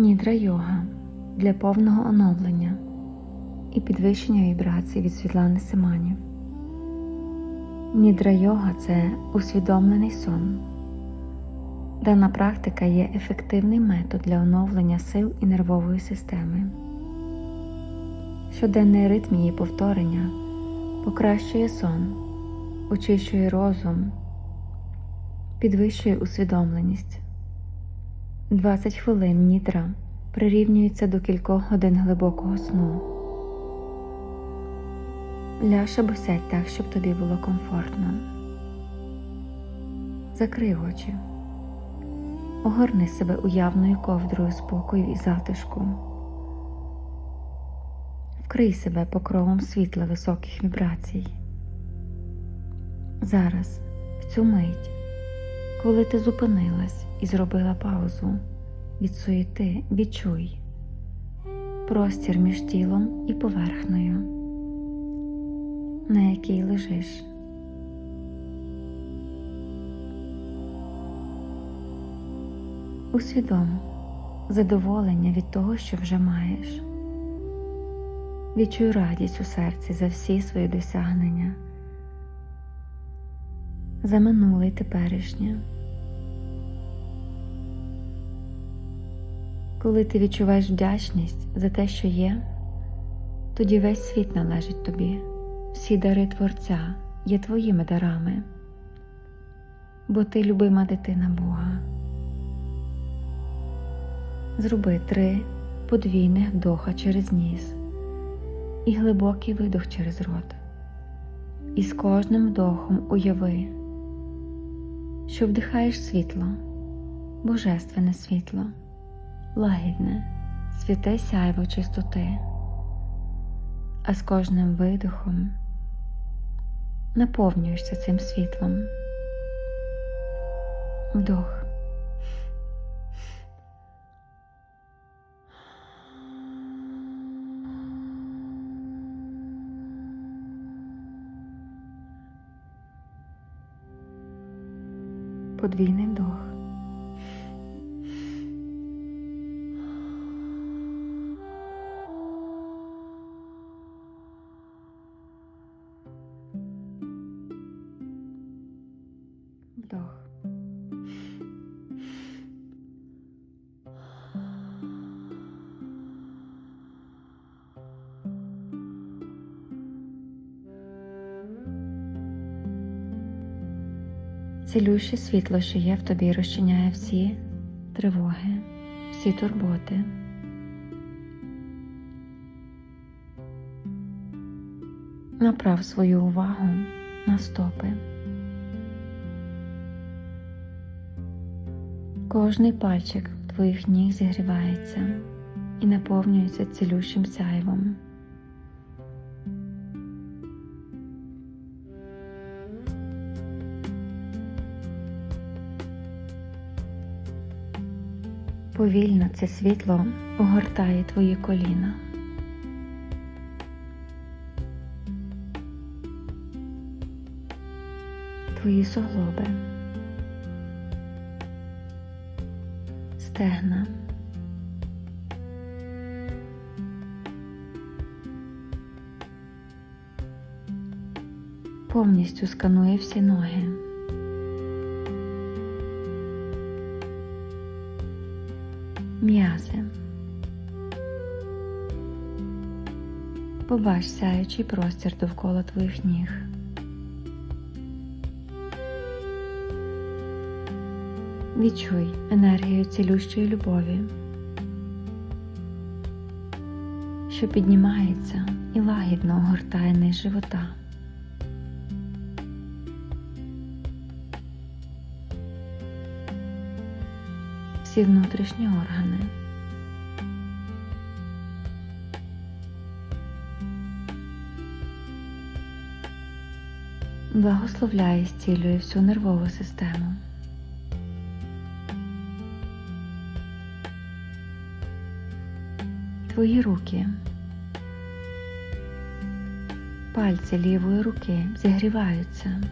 Нідра йога для повного оновлення і підвищення вібрацій від Світлани Семанів. Нідра йога це усвідомлений сон. Дана практика є ефективний метод для оновлення сил і нервової системи. Щоденний ритм її повторення покращує сон, очищує розум, підвищує усвідомленість. 20 хвилин нітра прирівнюється до кількох годин глибокого сну. Ляж або так, щоб тобі було комфортно. Закрий очі. Огорни себе уявною ковдрою спокою і затишку. Вкрий себе покровом світла високих вібрацій. Зараз, в цю мить, коли ти зупинилась і зробила паузу від суєти, відчуй простір між тілом і поверхнею, на якій лежиш. Усвідом задоволення від того, що вже маєш. Відчуй радість у серці за всі свої досягнення, за минуле й теперішнє. Коли ти відчуваєш вдячність за те, що є, тоді весь світ належить тобі, всі дари Творця є твоїми дарами, бо ти любима дитина Бога. Зроби три подвійних вдоха через ніс і глибокий видох через рот. І з кожним вдохом уяви, що вдихаєш світло, божественне світло, лагідне, святе сяйво чистоти, а з кожним видихом наповнюєшся цим світлом. Вдох. Подвійний Цілюще світло, що є в тобі, розчиняє всі тривоги, всі турботи. Направ свою увагу на стопи. Кожний пальчик твоїх ніг зігрівається і наповнюється цілющим сяйвом. Повільно це світло огортає твої коліна. Твої суглоби, стегна, повністю сканує всі ноги. М'язи. Побач сяючий простір довкола твоїх ніг. Відчуй енергію цілющої любові, що піднімається і лагідно огортає низ живота. Всі внутрішні органи. Благословляє і зцілює всю нервову систему. Твої руки, пальці лівої руки зігріваються.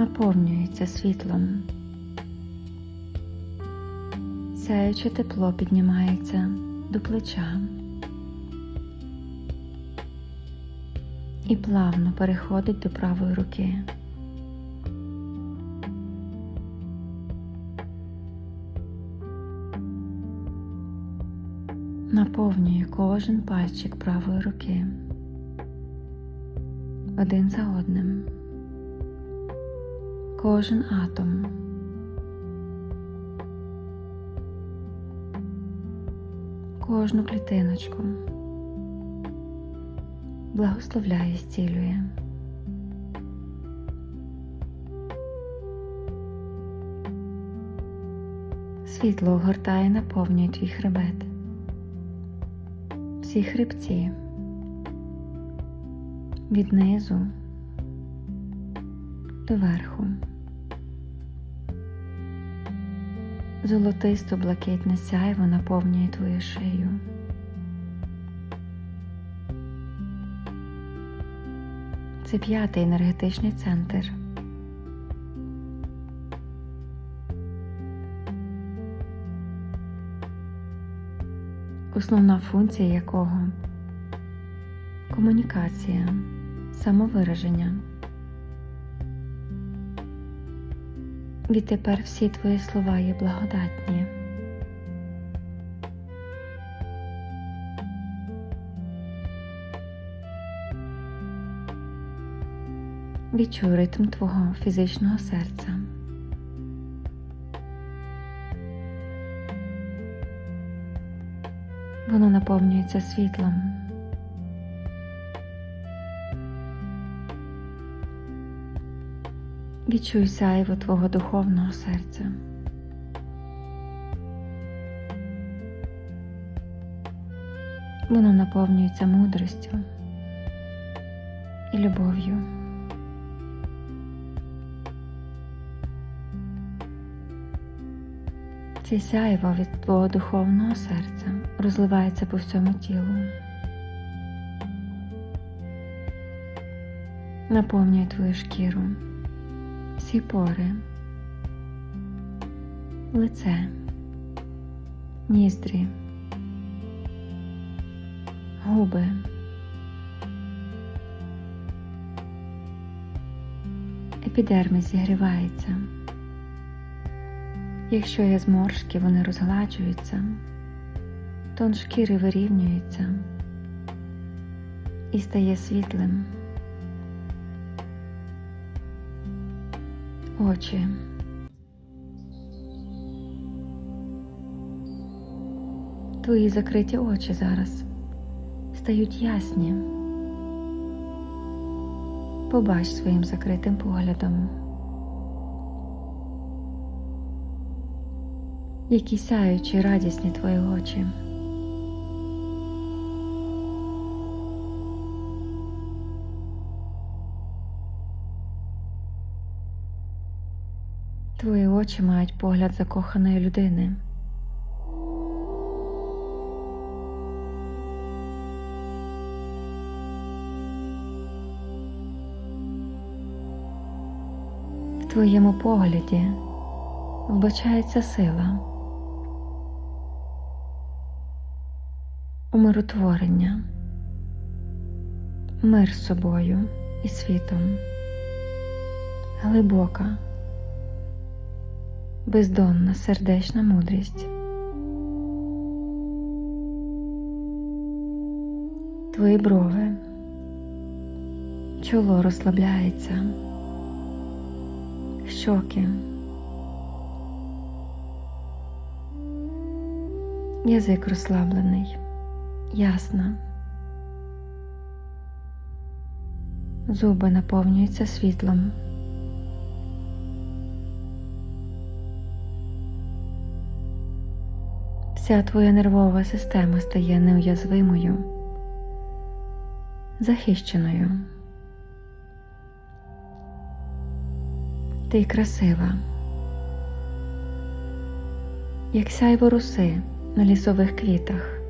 Наповнюється світлом, Сяюче тепло піднімається до плеча. І плавно переходить до правої руки. Наповнює кожен пальчик правої руки. Один за одним, кожен атом. Кожну клітиночку благословляє, зцілює. Світло огортає, наповнює твій хребет, всі хребці від низу до верху. Золотисто блакитне сяйво наповнює твою шию. Це п'ятий енергетичний центр. Основна функція якого комунікація, самовираження. Відтепер всі твої слова є благодатні. Відчуй ритм твого фізичного серця. Воно наповнюється світлом. Відчуй сяйво твого духовного серця. Воно наповнюється мудрістю і любов'ю. Це сяйво від твого духовного серця розливається по всьому тілу. Наповнює твою шкіру, всі пори, лице, ніздрі, губи. Епідерміс зігрівається. Якщо є зморшки, вони розгладжуються, тон шкіри вирівнюється і стає світлим. Очі. Твої закриті очі зараз стають ясні. Побач своїм закритим поглядом. які сяючі радісні твої очі. Твої очі мають погляд закоханої людини. В твоєму погляді вбачається сила. умиротворення, мир з собою і світом, глибока, бездонна сердечна мудрість. Твої брови, чоло розслабляється, щоки. Язик розслаблений ясна. Зуби наповнюються світлом. Вся твоя нервова система стає неуязвимою, захищеною. Ти красива, як сяйво руси на лісових квітах.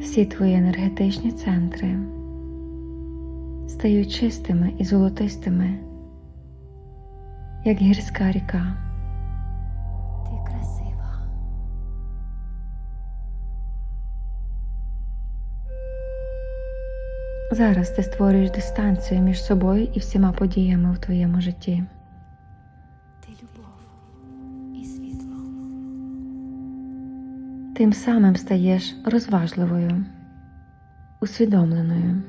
всі твої енергетичні центри стають чистими і золотистими, як гірська ріка, ти красива. Зараз ти створюєш дистанцію між собою і всіма подіями в твоєму житті. Ти любов і світло. Тим самим стаєш розважливою, усвідомленою.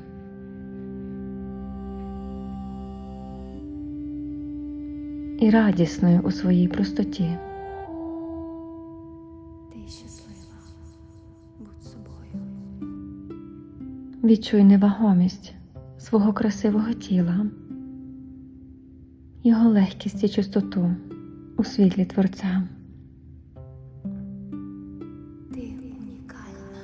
І радісною у своїй простоті. Відчуй невагомість свого красивого тіла, його легкість і чистоту у світлі Творця. Ти унікальна.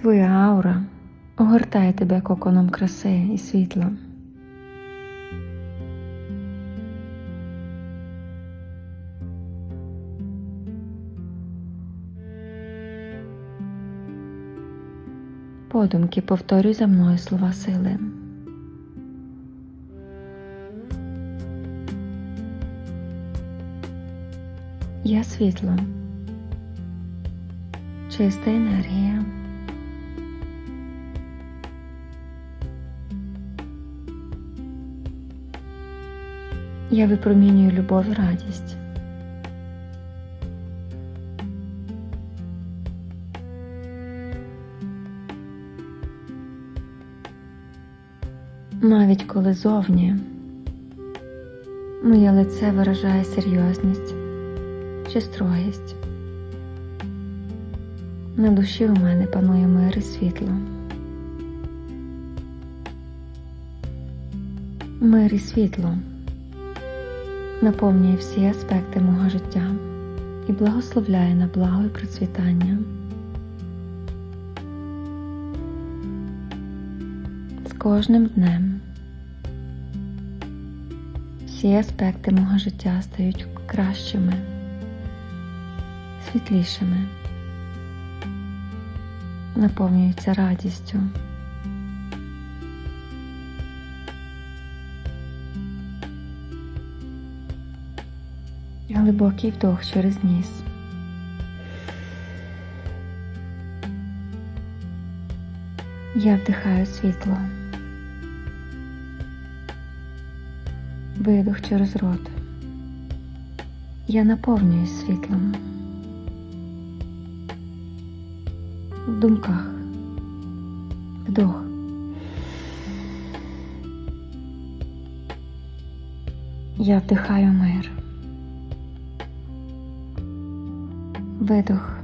Твоя аура огортає тебе коконом краси і світла. Подумки повторюй за мною слова сили. Я світло, чиста енергія. Я випромінюю любов і радість. Навіть коли зовні моє лице виражає серйозність чи строгість. На душі у мене панує мир і світло. Мир і світло наповнює всі аспекти мого життя і благословляє на благо і процвітання. З кожним днем всі аспекти мого життя стають кращими, світлішими, наповнюються радістю. Глибокий вдох через ніс. Я вдихаю світло. Видох через рот. Я наповнююсь світлом. В думках. Вдох. Я вдихаю мир. Видох.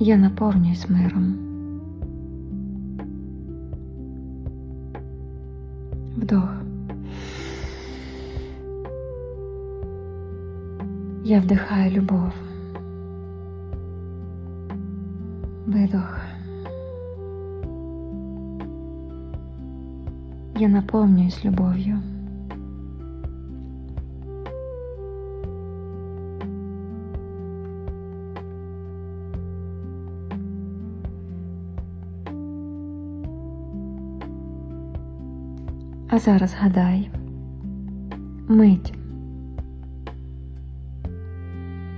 Я наповнююсь миром. Я вдихаю любов. Видох. Я наповнююсь любов'ю. А зараз гадай мить,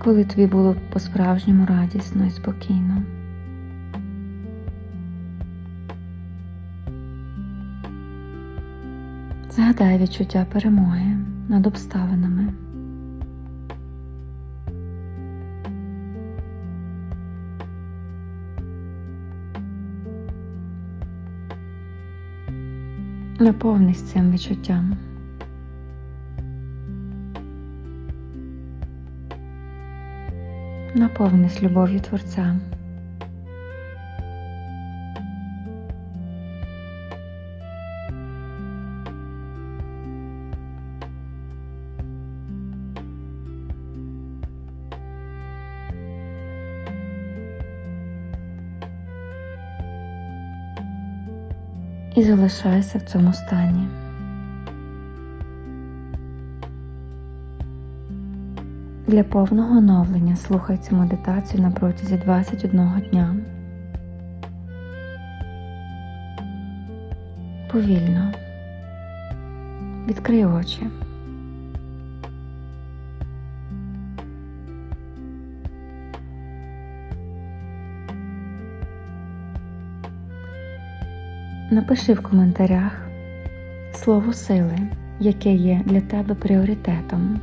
коли тобі було по-справжньому радісно і спокійно. Згадай відчуття перемоги над обставинами. Наповнись цим відчуттям. Наповнись любов'ю Творця. І залишайся в цьому стані. Для повного оновлення слухай цю медитацію на протязі 21 дня. Повільно, Відкрий очі. Напиши в коментарях слово сили, яке є для тебе пріоритетом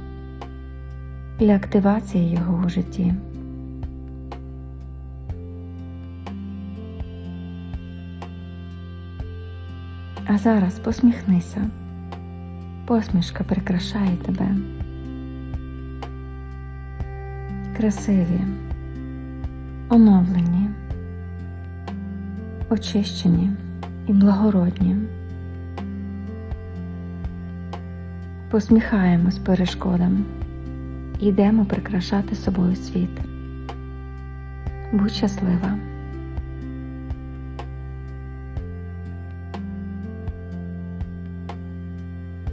для активації його у житті. А зараз посміхнися. Посмішка прикрашає тебе. Красиві, оновлені, очищені і благородні. Посміхаємось перешкодам і йдемо прикрашати собою світ. Будь щаслива!